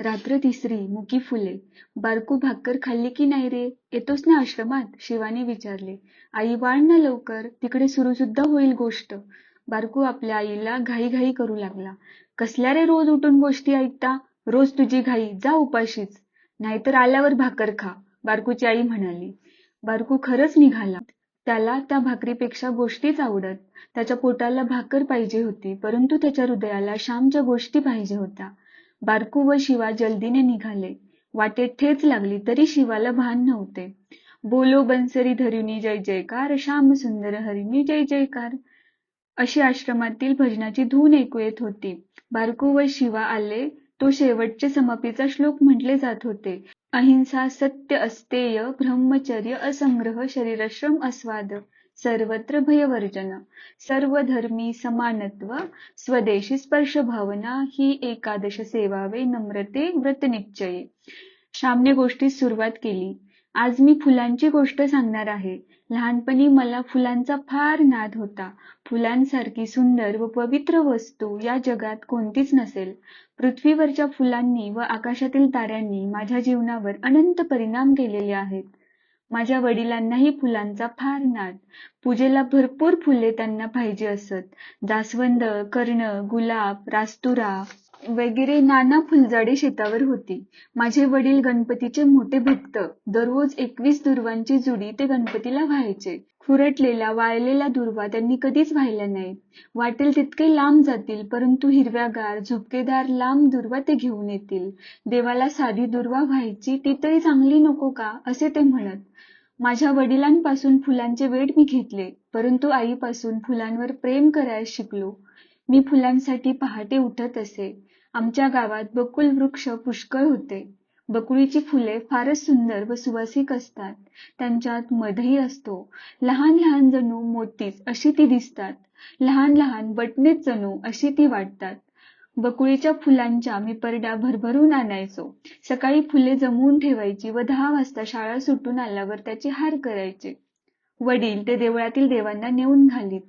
रात्र तिसरी मुकी फुले. बारकू भाकर खाल्ली की नाही रे? येतोस ना आश्रमात? शिवानी विचारले. आई वाढ ना लवकर. तिकडे सुरू सुद्धा होईल गोष्ट. बारकू आपल्या आईला घाई घाई करू लागला. कसल्या रे रोज उठून गोष्टी ऐकता? रोज तुझी घाई. जा उपाशीच. नाहीतर आल्यावर भाकर खा. बारकूची आई म्हणाली. बारकू खरंच निघाला. त्याला त्या भाकरीपेक्षा गोष्टीच आवडत. त्याच्या पोटाला भाकर पाहिजे होती परंतु त्याच्या हृदयाला श्यामच्या गोष्टी पाहिजे होत्या. बारकू व शिवा जल्दीने निघाले. वाटेत ठेच लागली तरी शिवाला भान नव्हते. बोलो बन्सरी धरुनी जय जयकार श्याम सुंदर हरिणी जय जयकार. अशी आश्रमातील भजनाची धून ऐकू येत होती. बारकू व शिवा आले तो शेवटचे समापीचा श्लोक म्हटले जात होते. अहिंसा सत्य अस्तेय ब्रह्मचर्य असंग्रह शरीरश्रम अस्वाद. सर्वत्र भयवर्जन. सर्व धर्मी समानत्व स्वदेशी स्पर्श भावना ही एकादश सेवावे नम्रते व्रतनिश्चये श्यामने गोष्टीस सुरुवात केली. आज मी फुलांची गोष्ट सांगणार आहे. लहानपणी मला फुलांचा फार नाद होता. फुलांसारखी सुंदर व पवित्र वस्तू या जगात कोणतीच नसेल. पृथ्वीवरच्या फुलांनी व आकाशातील ताऱ्यांनी माझ्या जीवनावर अनंत परिणाम केलेले आहेत. माझ्या वडिलांनाही फुलांचा फार नाद. पूजेला भरपूर फुले त्यांना पाहिजे असत. जास्वंद कर्ण गुलाब रास्तुरा वगैरे नाना फुलझाडे शेतावर होती. माझे वडील गणपतीचे मोठे भक्त. दररोज एकवीस दुर्वांची जुडी ते गणपतीला व्हायचे. खुरटलेला वाळलेला दुर्वा त्यांनी कधीच वाहिला नाही वाटेल तितके लांब जातील परंतु हिरव्यागार झुपकेदार लांब दुर्वा ते घेऊन येतील. देवाला साधी दुर्वा व्हायची ती तरी चांगली नको का असे ते म्हणत. माझ्या वडिलांपासून फुलांचे वेड मी घेतले परंतु आईपासून फुलांवर प्रेम करायला शिकलो. मी फुलांसाठी पहाटे उठत असे. आमच्या गावात बकुल वृक्ष पुष्कळ होते. बकुळीची फुले फारच सुंदर व सुवासिक असतात. त्यांच्यात मधही असतो. लहान लहान जणू मोतीच अशी ती दिसतात. लहान लहान बटणेच जणू अशी ती वाटतात. बकुळीच्या फुलांच्या मी परड्या भरभरून आणायचो. सकाळी फुले जमवून ठेवायची व दहा वाजता शाळा सुटून आल्यावर त्याचे हार करायचे. वडील ते देवळातील देवांना नेऊन घालीत.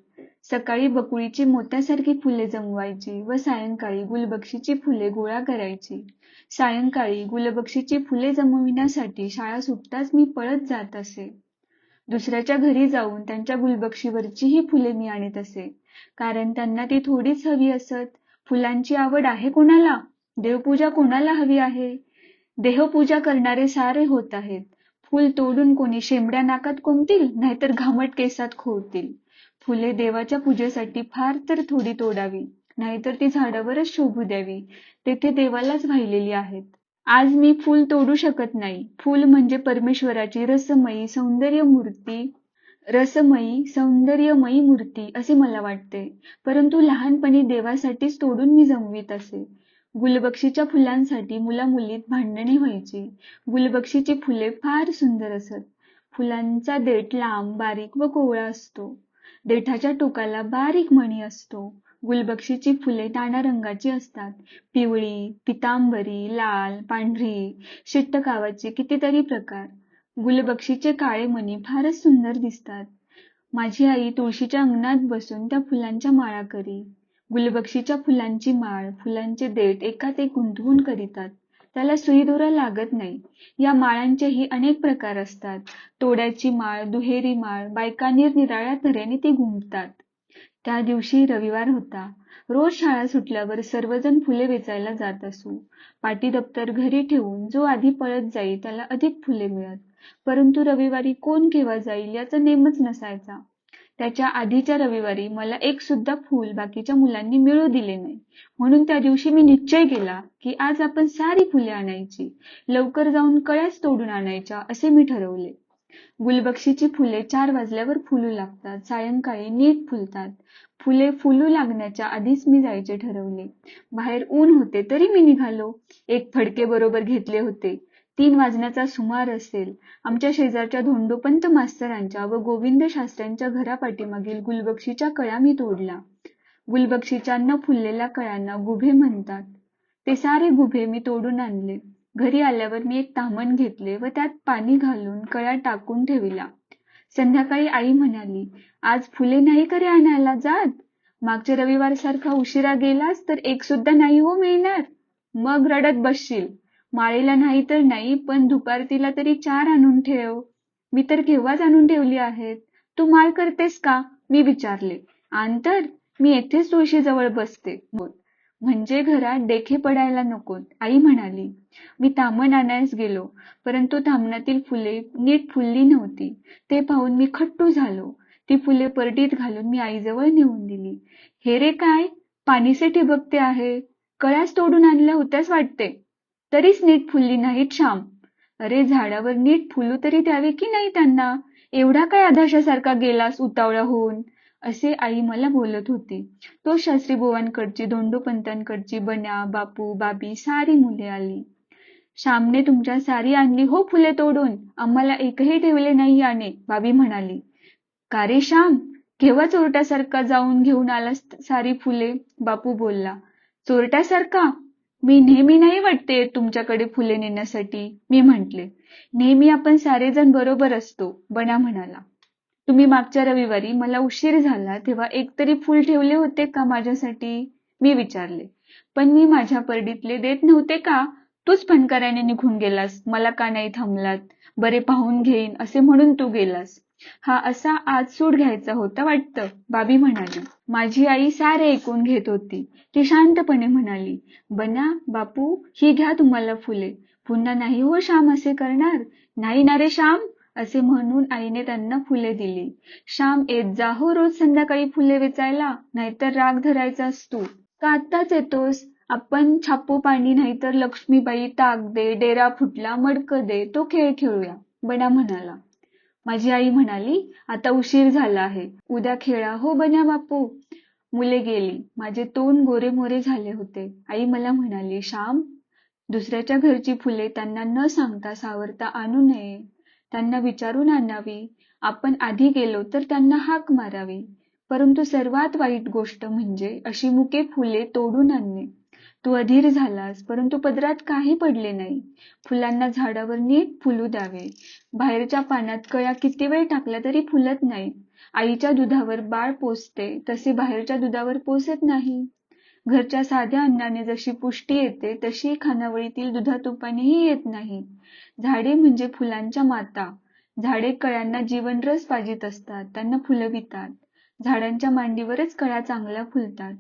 सकाळी बकुळीची मोत्यासारखी फुले जमवायची व सायंकाळी गुलबक्षीची फुले गोळा करायची. सायंकाळी गुलबक्षीची फुले जमविण्यासाठी शाळा सुटताच मी पळत जात असे. दुसऱ्याच्या घरी जाऊन त्यांच्या गुलबक्षीवरची ही फुले मी आणत असे. कारण त्यांना ती थोडीच हवी असत. फुलांची आवड आहे कोणाला? देवपूजा कोणाला हवी आहे? देहपूजा करणारे सारे होत आहेत. फुल तोडून कोणी शेंबड्या नाकात कोंबतील नाहीतर घामट केसात खोवतील. फुले देवाच्या पूजेसाठी फार तर थोडी तोडावी नाहीतर ती झाडावरच शोभू द्यावी तेथे देवालाच वाहिलेली आहेत. आज मी फुल तोडू शकत नाही. फुल म्हणजे परमेश्वराची रसमयी सौंदर्य मूर्ती रसमयी सौंदर्यमयी मूर्ती असे मला वाटते. परंतु लहानपणी देवासाठीच तोडून मी जमवीत असे. गुलबक्षीच्या फुलांसाठी मुलामुलीत भांडणे व्हायची. गुलबक्षीची फुले फार सुंदर असत. फुलांचा देठ लांब बारीक व कोवळा असतो. देठाच्या टोकाला बारीक मणी असतो. गुलबक्षीची फुले नाना रंगाची असतात. पिवळी पितांबरी लाल पांढरी शिट्टकावाचे कितीतरी प्रकार. गुलबक्षीचे काळे मणी फारच सुंदर दिसतात. माझी आई तुळशीच्या अंगणात बसून त्या फुलांच्या माळा करी. गुलबक्षीच्या फुलांची माळ फुलांचे देठ एकात एक गुंतवून करीतात. त्याला सुईदोरा लागत नाही. या माळांचेही अनेक प्रकार असतात. तोड्याची माळ दुहेरी माळ बायका निरनिराळ्या तऱ्हेने ती घुमतात त्या दिवशी रविवार होता. रोज शाळा सुटल्यावर सर्वजण फुले वेचायला जात असू. पाटी दप्तर घरी ठेवून जो आधी पळत जाईल त्याला अधिक फुले मिळत. परंतु रविवारी कोण केव्हा जाईल याचा नेमच नसायचा. त्याच्या आधीच्या रविवारी मला एक सुद्धा फूल बाकीच्या मुलांनी मिळू दिले नाही. म्हणून त्या दिवशी मी निश्चय केला की आज आपण सारी फुले आणायची लवकर जाऊन कळ्याच तोडून आणायच्या असे मी ठरवले. गुलबक्षीची फुले चार वाजल्यावर फुलू लागतात सायंकाळी नीट फुलतात. फुले फुलू लागण्याच्या आधीच मी जायचे ठरवले. बाहेर ऊन होते तरी मी निघालो. एक फडके बरोबर घेतले होते. तीन वाजण्याचा सुमार असेल. आमच्या शेजारच्या धोंडोपंत मास्तरांच्या व गोविंद शास्त्र्यांच्या घरापाठीमागील गुलबक्षीच्या कळ्या मी तोडला गुलबक्षीच्या न फुललेल्या कळ्यांना गुभे म्हणतात. ते सारे गुभे मी तोडून आणले. घरी आल्यावर मी एक तामण घेतले व त्यात पाणी घालून कळ्या टाकून ठेविला संध्याकाळी आई म्हणाली आज फुले नाही करे आणायला जात? मागच्या रविवार सारखा उशिरा गेलास तर एक सुद्धा नाही हो मिळणार. मग रडत बसशील. माळीला नाही तर नाही पण दुपारतीला तरी चार आणून ठेव. मी तर केव्हाच आणून ठेवली आहेत. तू माळ करतेस का? मी विचारले. आण तर मी येथेच तुळशीजवळ बसते. म्हणजे घरात डेखे पडायला नकोत आई म्हणाली. मी तामण आणायस गेलो परंतु तामणातील फुले नीट फुलली नव्हती. ते पाहून मी खट्टू झालो. ती फुले परडीत घालून मी आईजवळ नेऊन दिली. हे रे काय? पाणीसे ठिबकते आहे. कळ्याच तोडून आणल्या होत्याच वाटते. तरीच नीट फुलली नाहीत श्याम. अरे झाडावर नीट फुलू तरी द्यावे की नाही त्यांना? एवढा काय आदर्शासारखा गेलास उतावळा होऊन असे आई मला बोलत होती. तो शास्त्री बुवांकडची धोंडोपंतांकडची बन्या बापू बाबी सारी मुले आली. श्यामने तुमच्या सारी आणली हो फुले तोडून. आम्हाला एकही ठेवले नाही याने बाबी म्हणाली. का रे श्याम? केव्हा चोरट्यासारखा जाऊन घेऊन आलास सारी फुले? बापू बोलला. चोरट्यासारखा? मी नेहमी नाही वाटते तुमच्याकडे फुले नेण्यासाठी. मी म्हटले नेहमी आपण सारेजण बरोबर असतो बना म्हणाला. तुम्ही मागच्या रविवारी मला उशीर झाला तेव्हा एकतरी फुल ठेवले होते का माझ्यासाठी? मी विचारले पण मी माझ्या परडीतले देत नव्हते का? तूच फणकाराने निघून गेलास मला का नाही थांबलात? बरे पाहून घेईन असे म्हणून तू गेलास. हा असा आज सूड घ्यायचा होता वाटतं. बाबी म्हणाली माझी आई सारे ऐकून घेत होती. ती शांतपणे म्हणाली बना बापू ही घ्या तुम्हाला फुले. पुन्हा नाही हो श्याम असे करणार? नाही ना रे श्याम असे म्हणून आईने त्यांना फुले दिली. श्याम येत जा हो रोज संध्याकाळी फुले वेचायला नाहीतर राग धरायचा असतो का आत्ताच येतोस? आपण छापू पाणी नाहीतर लक्ष्मीबाई ताक दे डेरा फुटला मडक दे तो खेळ खेळूया. बना म्हणाला माझी आई म्हणाली आता उशीर झाला आहे. उद्या खेळा. हो बन्या बापू. मुले गेली. माझे तोंड गोरे मोरे झाले होते. आई मला म्हणाली श्याम दुसऱ्याच्या घरची फुले त्यांना न सांगता सावरता आणू नये. त्यांना विचारून आणावी. आपण आधी गेलो तर त्यांना हाक मारावी. परंतु सर्वात वाईट गोष्ट म्हणजे अशी मुके फुले तोडून आणणे. तू अधीर झालास परंतु पदरात काही पडले नाही. फुलांना झाडावर नीट फुलू द्यावे. बाहेरच्या पाण्यात कळ्या किती वेळ टाकल्या तरी फुलत नाही. आईच्या दुधावर बाळ पोसते तसे बाहेरच्या दुधावर पोसत नाही. घरच्या साध्या अन्नाने जशी पुष्टी येते तशी खानावळीतील दुधातुपानेही येत नाही. झाडे म्हणजे फुलांच्या माता. झाडे कळ्यांना जीवनरस पाजित असतात त्यांना फुलवितात झाडांच्या मांडीवरच कळ्या चांगल्या फुलतात.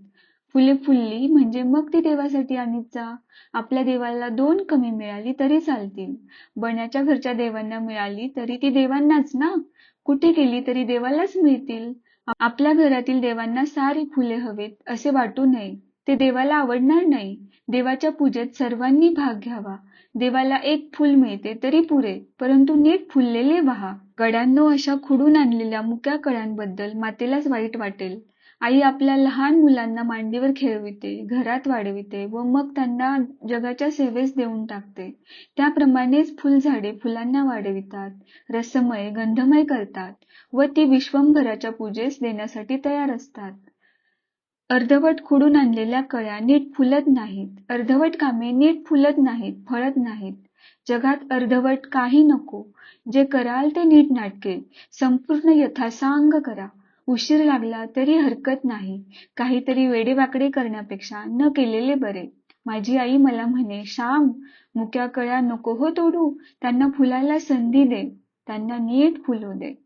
फुले फुलली म्हणजे मग ती देवासाठी आणीत जा आपल्या देवाला दोन कमी मिळाली तरी चालतील. बण्याच्या घरच्या देवांना मिळाली तरी ती देवांनाच ना? कुठे गेली तरी देवालाच मिळतील? आपल्या घरातील देवांना सारी फुले हवेत असे वाटू नये. ते देवाला आवडणार नाही. देवाच्या पूजेत सर्वांनी भाग घ्यावा. देवाला एक फुल मिळते तरी पुरे परंतु नीट फुललेले व्हा. गड्यांनो अशा खुडून आणलेल्या मुक्या कळ्यांबद्दल मातेलाच वाईट वाटेल. आई आपल्या लहान मुलांना मांडीवर खेळविते घरात वाढविते व मग त्यांना जगाच्या सेवेस देऊन टाकते. त्याप्रमाणेच फुलझाडे फुलांना वाढवितात रसमय गंधमय करतात व ती विश्वंभराच्या पूजेस देण्यासाठी तयार असतात. अर्धवट खुडून आणलेल्या कळ्या नीट फुलत नाहीत अर्धवट कामे नीट फुलत नाहीत फळत नाहीत. जगात अर्धवट काही नको जे कराल ते नीट नाटके संपूर्ण यथासांग करा. उशीर लागला तरी हरकत नाही. काहीतरी वेडेवाकडे करण्यापेक्षा न केलेले बरे. माझी आई मला म्हणे श्याम मुक्या कळ्या नको हो तोडू. त्यांना फुलायला संधी दे. त्यांना नीट फुलू दे.